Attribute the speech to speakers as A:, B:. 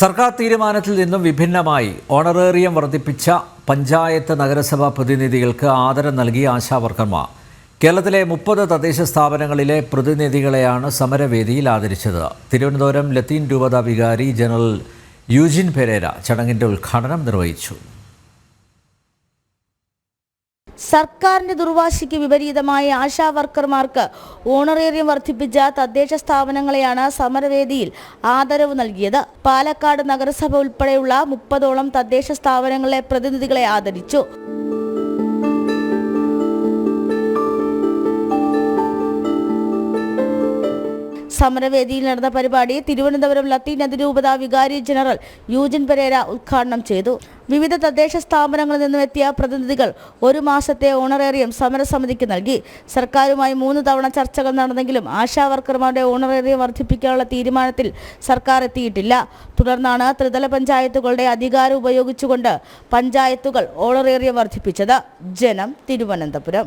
A: സർക്കാർ തീരുമാനത്തിൽ നിന്നും വിഭിന്നമായി ഓണറേറിയം വർദ്ധിപ്പിച്ച പഞ്ചായത്ത് നഗരസഭാ പ്രതിനിധികൾക്ക് ആദരം നൽകി ആശാവർക്കർമാർ കേരളത്തിലെ മുപ്പത് തദ്ദേശ സ്ഥാപനങ്ങളിലെ പ്രതിനിധികളെയാണ് സമരവേദിയിൽ ആദരിച്ചത്. തിരുവനന്തപുരം ലത്തീൻ രൂപത വികാരി ജനറൽ യൂജിൻ പെരേര ചടങ്ങിന്റെ ഉദ്ഘാടനം നിർവഹിച്ചു.
B: സർക്കാരിന്റെ ദുർവാശിക്ക് വിപരീതമായി ആശാ വർക്കർമാർക്ക് ഓണറേറിയം വർദ്ധിപ്പിച്ച തദ്ദേശ സ്ഥാപനങ്ങളെയാണ് സമരവേദിയിൽ ആദരവ് നൽകിയത്. പാലക്കാട് നഗരസഭ ഉൾപ്പെടെയുള്ള മുപ്പതോളം തദ്ദേശ സ്ഥാപനങ്ങളിലെ പ്രതിനിധികളെ ആദരിച്ചു. സമരവേദിയിൽ നടന്ന പരിപാടി തിരുവനന്തപുരം ലത്തീൻ അതിരൂപത വികാരി ജനറൽ യൂജിൻ പെരേര ഉദ്ഘാടനം ചെയ്തു. വിവിധ തദ്ദേശ സ്ഥാപനങ്ങളിൽ നിന്നും എത്തിയ പ്രതിനിധികൾ ഒരു മാസത്തെ ഓണറേറിയം സമരസമിതിക്ക് നൽകി. സർക്കാരുമായി മൂന്ന് തവണ ചർച്ചകൾ നടന്നെങ്കിലും ആശാ വർക്കർമാരുടെ ഓണറേറിയം വർദ്ധിപ്പിക്കാനുള്ള തീരുമാനത്തിൽ സർക്കാർ എത്തിയിട്ടില്ല. തുടർന്നാണ് ത്രിതല പഞ്ചായത്തുകളുടെ അധികാരം ഉപയോഗിച്ചുകൊണ്ട് പഞ്ചായത്തുകൾ ഓണറേറിയം വർദ്ധിപ്പിച്ചത്. ജനം തിരുവനന്തപുരം.